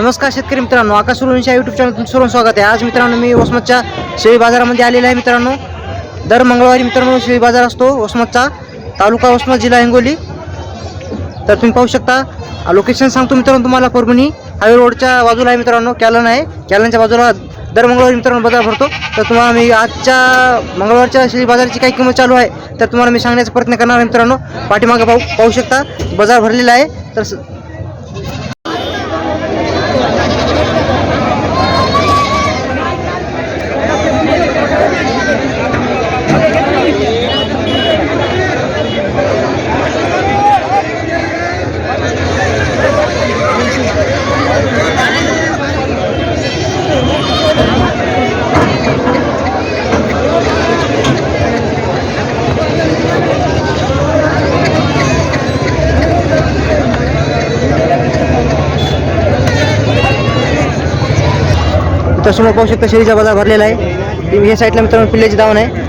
नमस्कार शेतकरी मित्रांनो आकाश सुरवंशी यूट्यूब चॅनल सर्व स्वागत आहे. आज मित्रांनो मी वसमतच्या शेळी बाजारामध्ये आलेला आहे मित्रांनो. दर मंगळवारी मित्रांनो शेळी बाजार असतो वसमतचा तालुका वसमत जिल्हा हिंगोली. तर तुम्ही पाहू शकता लोकेशन सांगतो मित्रांनो तुम्हाला परभणी हायवे रोडच्या बाजूला आहे मित्रांनो कॅलन आहे. कॅलनच्या बाजूला दर मंगळवारी मित्रांनो बाजार भरतो. तर तुम्हाला मी आजच्या मंगळवारच्या शेळी बाजाराची काही किंमत चालू आहे तर तुम्हाला मी सांगण्याचा प्रयत्न करणार आहे मित्रांनो. पाठीमागे पाहू पाहू शकता बाजार भरलेला आहे. तर समोर पाहू शकता शेळीचा बाजार भरलेला आहे. हे साईडला मित्रांनो पिल्ल्याची दावण आहे.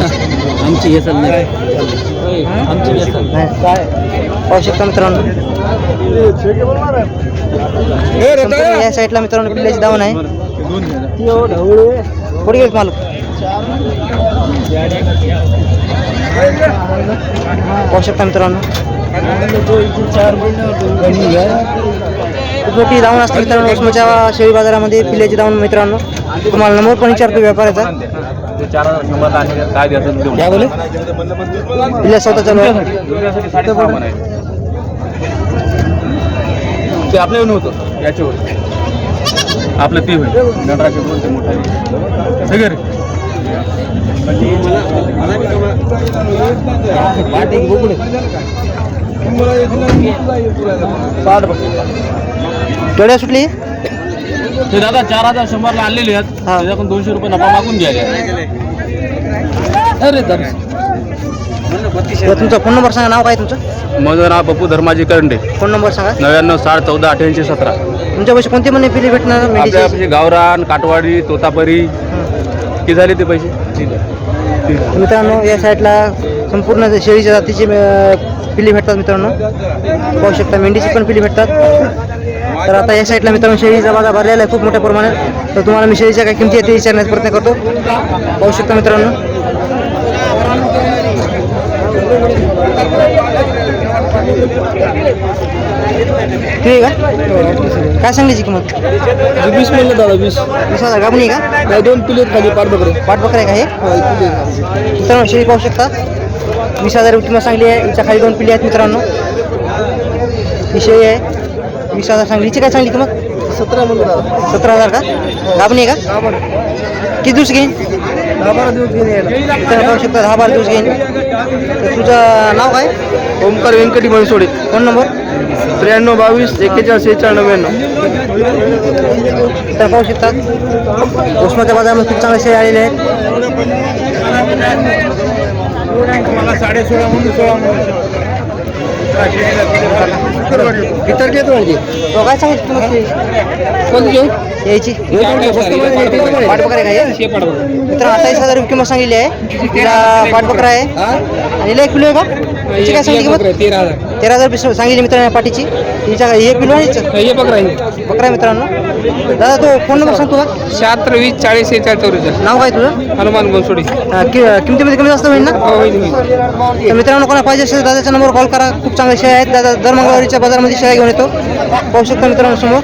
आमची नाही. पाहू शकता मित्रांनो. या साईडला मित्रांनो पिल्ल्याची दावण आहे. पुढे गेले मालक. पाहू शकता मित्रांनो. मोठी दावण असते मित्रांनो उस्माच्या शेळी बाजारामध्ये पिल्ल्याची दावण मित्रांनो. तुम्हाला नंबर पण विचारतो व्यापाराचा काय बोले पिल्ल्या स्वतः चालू आपल्या नव्हतं याच्यावर. आपलं ते होईल. नटराचे दोन ते मोठे सगळे केवढ्या सुटली? ते दादा चार हजार शंभरला आणलेले आहेत. हा. त्याच्याकडून दोनशे रुपये नफा मागून घ्यायला. अरे दादा तर तुमचा फोन नंबर सांगा नाव काय तुमचं? माझं नाव पप्पू धर्माजी करंडे. फोन नंबर सांगा. नव्याण्णव साठ चौदा अठ्याऐंशी सतरा. तुमच्या पैसे कोणते म्हणे पिल्ले भेटणार आपल्या गावरान काटवाडी तोतापरी. किती झाले ते पैसे. ठीक आहे मित्रांनो या साईडला संपूर्ण जे शेळीच्या जातीची अं, पिल्ली भेटतात मित्रांनो. पाहू शकता मेंढीची पण पिल्ली भेटतात. तर आता या साईडला मित्रांनो शेळीचा बाजार भरलेला आहे खूप मोठ्या प्रमाणात. तर तुम्हाला मी शेळीच्या काय किमती आहे ते विचारण्याचा प्रयत्न करतो. पाहू शकता मित्रांनो. ठीक आहे का? काय सांगलीची किंमत? वीस म्हणलं दादा वीस. वीस हजार गाबणी आहे का? दोन प्लेट खाली पाठ बघ पाठबकर आहे का हे? मित्रांनो शेळी पाहू शकता. वीस हजार किंमत सांगली आहे. हिच्या खाली दोन पिल्ली आहेत मित्रांनो. ही शेळी आहे. वीस हजार सांगली. हिची काय सांगली किंमत? सतरा म्हणलं दादा. सतरा हजार का? गाबणी आहे का? किती दिवस घेईन दहा बारा दिवस घेऊन मित्रांनो पाहू शकता दहा बारा दिवस घेईन तर तुझं नाव काय? ओमकार व्यंकटी बनसोडे. Phone number? त्र्याण्णव बावीस एक्केचाळीस सेहेचाळीस नव्याण्णव. तर पाहू शकतात उस्माच्या बाजारामध्ये खूप चांगले शेळी आलेले आहेत. साडे सोळा म्हणून सोळा घेतो तो काय सांगितलं किंमत शेळीची? कोणती घेऊ? यायची. पाठबकर आहे का हे? मित्र अठ्ठावीस हजार रुपये किंमत सांगितली आहे. तिला पाठबकरा आहे आणि एक किलो आहे का? काय सांगितली किंमत? तेरा हजार. तेरा हजार रुपये सांगितली मित्रांनो या पाठीची. हिच्या हे हिचं? हे बकरा बकरा आहे मित्रांनो. दादा तो फोन नंबर सांगतो का शहात्तर वीस चाळीस सेहेचाळीस चौवेचाळीस नाव काय तुझं? हनुमान कि- किमतीमध्ये कमी जास्त होईल ना? हो तर मित्रांनो कोणा पाहिजे असेल दादाच्या नंबरवर कॉल करा. खूप चांगले शेळ्या आहेत. दादा दर मंगळवारीच्या बाजारामध्ये शेळ्या घेऊन येतो. पाहू शकता मित्रांनो समोर.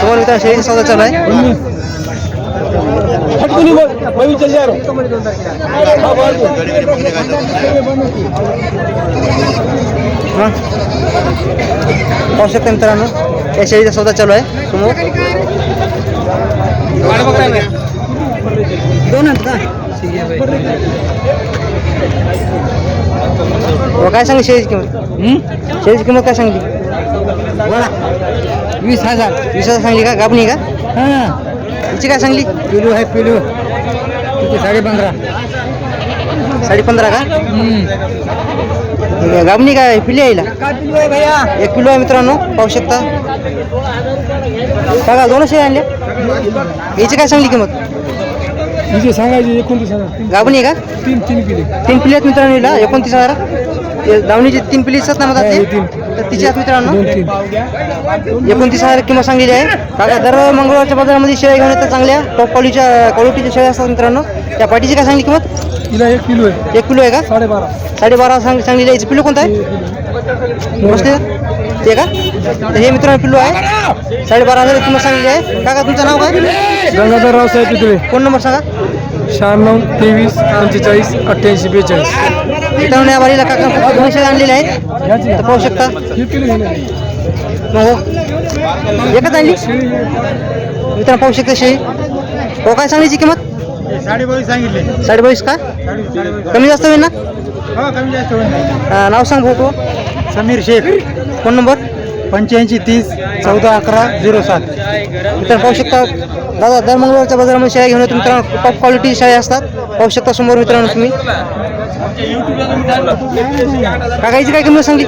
समोर मित्रांनो शेळीचा सौदा चालू आहे. हा. पाहू शकता मित्रांनो? या शेळीचा सौदा चालू आहे. समोर दोन आहेत का? हो, काय सांगली शेळीची किंमत? शेळीची किंमत काय सांगली? वीस हजार. वीस हजार सांगली का? गाबणी का? हिची काय सांगली? पिलू आहे पिलू. किती साडे पंधरा. साडे पंधरा का? गाबणी काय पिली आहे हिला? एक किलो आहे मित्रांनो पाहू शकता. बघा दोन शेळ्या आणल्या याची काय सांगली किंमत? तुझे सांगायचे एकोणतीस हजार. गाभणी आहे का? तीन तीन पिढी तीन पिली आहेत मित्रांनो हिला एकोणतीस हजार. दावणीची तीन पिली असतात ना मग तीन. तर तिची आहेत मित्रांनो एकोणतीस हजार किंमत सांगलेली आहे. काका दर मंगळवारच्या बाजारामध्ये शेळ्या घेऊन येतात चांगल्या. टॉप क्वालिटीच्या क्वालिटीच्या शेळ्या असतात मित्रांनो. त्या पाठीची काय सांगली किंमत? तिला एक किलो आहे. एक किलो आहे का? साडेबारा. साडेबारा सांग सांगलेली आहे पिल्लू कोणता आहे? बसले ते का? तर हे मित्रांनो पिल्लू आहे. साडेबारा हजार किंमत सांगलेली आहे. काका तुमचं नाव काय? गंगाधर रावसाहेब पितळे फोन नंबर सांगा? शहाण्णव तेवीस पंचेचाळीस अठ्ठ्याऐंशी बेचाळीस. मित्रांनो या वारीला काका खूप आणलेल्या आहेत. तर पाहू शकता. मग. एकच आणली. मित्रांनो पाहू शकता शेळी. हो काय सांगायची किंमत? साडेबावीस सांगितले साडे बावीस का? कमी जास्त होईल ना? हो कमी जास्त होईल अं, नाव सांग भाऊ तू. समीर शेख. Phone number? पंच्याऐंशी तीस चौदा अकरा झिरो सात. मित्रांनो पाहू शकता. दादा दर मंगळवारच्या बाजारामध्ये शेळ्या घेऊन मित्रांनो. टॉप क्वालिटी शेळ्या असतात. पाहू शकता समोर मित्रांनो तुम्ही. काकाईची काय किंमत सांगली?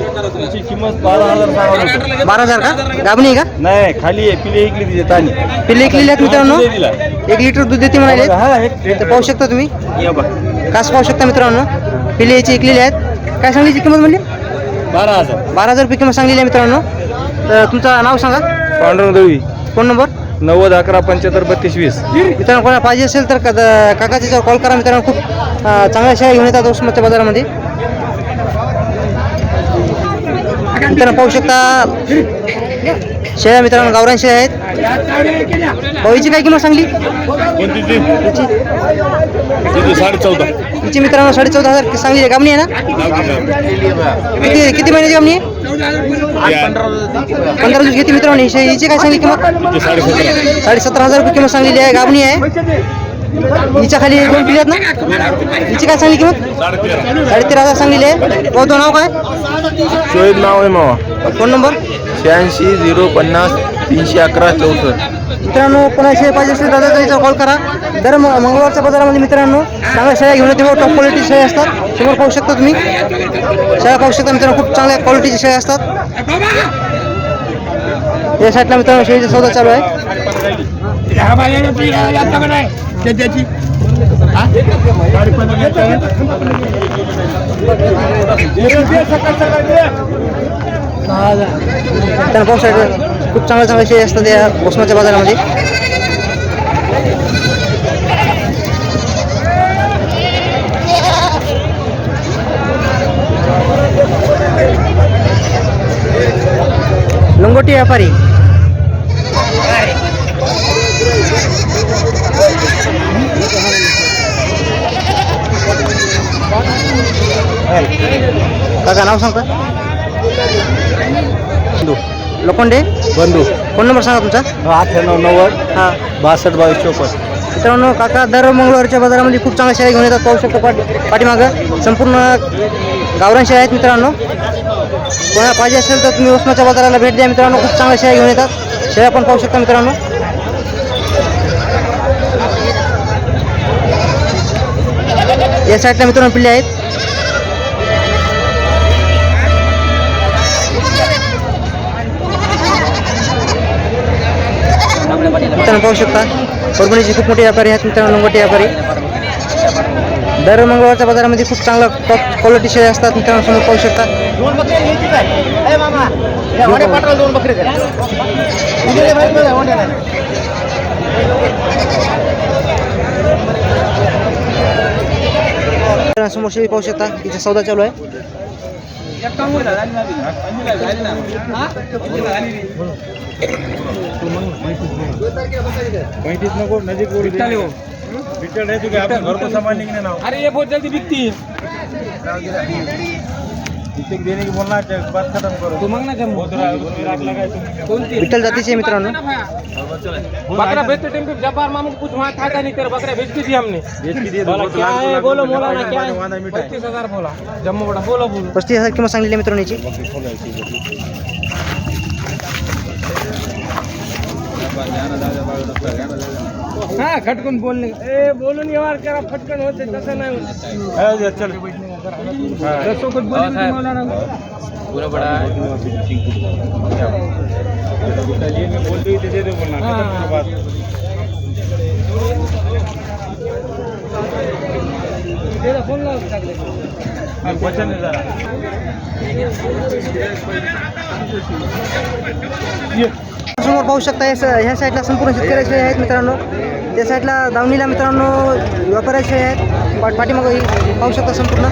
किंमत बारा हजार. बारा हजार का? गाबणी आहे का? नाही खाली आहे पिले इकली तिथे तानी. पिल्ले इकलेले आहेत मित्रांनो. एक लिटर दूध देते म्हणाले. हा एक पाहू शकता तुम्ही? कास पाहू शकता मित्रांनो. पिल्ले याची इकलेली आहेत. काय सांगलीची किंमत म्हणली? बारा हजार. बारा हजार रुपये किंमत सांगलेली आहे मित्रांनो. तर तुमचं नाव सांगा. Pandurang Dalvi phone number? नव्वद अकरा पंच्याहत्तर बत्तीस वीस. मित्रांनो कोणाला पाहिजे असेल तर काकाच्या कॉल करा मित्रांनो. खूप चांगल्या शेळ्या घेऊन येतात उस्माच्या बाजारामध्ये. मित्रांनो पाहू शकता शेळ्या मित्रांनो गावरान शेळ्या आहेत. भाऊची काय किंमत सांगली? कोणती ती हिची तिथे साडे चौदा हिची मित्रांनो साडे चौदा हजार सांगली आहे गामणी आहे ना? किती किती महिन्याची गामणी आहे? पंधरा दिवस घेते मित्रांनो हिची काय सांगली किंमत? साडे सतरा साडे सतरा हजार रुपये किंमत सांगलेली आहे गाबणी आहे. हिच्या खाली दोन पिढी ना? हिची काय सांगली किंमत? साडे तेरा साडे तेरा हजार सांगलेली. आहे भाऊ तो नाव काय? शोएब नाव आहे मावा. Phone number? शहाऐंशी झिरो पन्नास तीनशे अकरा चौसष्ट. मित्रांनो कोणाशी पाहिजे असेल दादा कॉल करा. दर म- मंगळवारच्या बाजारामध्ये मित्रांनो चांगल्या शेळ्या घेऊन येते टॉप क्वालिटी शेळ्या असतात. समोर पाहू शकता तुम्ही. शेळ्या पाहू शकता मित्रांनो खूप चांगल्या क्वालिटीच्या शेळ्या असतात. या साईडला मित्रांनो शेळीचा सौदा चालू आहे. मित्रांनो पाहू शकता खूप चांगल्या चांगल्या शेळी असतात या उस्माच्या बाजारामध्ये लंगोटी व्यापारी काका नाव सांगता? लोखंडे? बंधू. फोन नंबर सांगा तुमचा. अठ्ठ्याण्णव नव्वद हां. बासष्ट बावीस चौपन्न. मित्रांनो काका दर मंगळवारच्या बाजारामध्ये खूप चांगल्या शेळ्या घेऊन येतात पाहू शकतो पाठी पाठीमागं. संपूर्ण गावरान शेळ्या आहेत मित्रांनो. कोणाला पाहिजे असेल तर तुम्ही उस्माच्या बाजाराला भेट द्या मित्रांनो. खूप चांगल्या शेळ्या घेऊन येतात. शेळ्या पण पाहू शकता मित्रांनो. या साईडला मित्रांनो पिल्ले आहेत. मित्रांनो पाहू शकता. परभणीचे खूप मोठे व्यापारी आहेत मित्रांनो मोठे व्यापारी. दर मंगळवारच्या बाजारामध्ये खूप चांगला टॉप क्वालिटी शेळ्या असतात मित्रांनो समोर पाहू शकता. समोर शेळी पाहू शकता तिचा सौदा चालू आहे. पैंतीस नको नजीक विठ्ठल आहे तुझे आपण घर को सामान निघणे ना अरे ये बहुत जल्दी बिकती है देने की बोलना है बात खत्म करो तू मांग ना है विठ्ठल जातीचे आहे मित्रांनो बकरा बेचते टाइम पे मामू कुछ वहाँ था नहीं तेरे बकरे बेच दी हमने बेच के दिए बोला क्या है बोलो क्या है पच्चीस हजार बोला जम्मू बड़ा बोलो बोलो पस्तीस हजार किंमत सांगलेली आहे मित्रांनो याची हाँ खटकन बोलने ए बोलो नहीं यार क्या फटकन होते तसं नाही होत. है, चल. ये मैं बोल दी दे दे बोलना। करो बात वचन आहे जरा. ये. समोर पाहू शकता या स- ह्या साईडला संपूर्ण शेतकऱ्याचे आहेत मित्रांनो. त्या साईडला दावणीला मित्रांनो व्यापाऱ्याचे आहेत. पाठीमागं ही पाहू शकता संपूर्ण.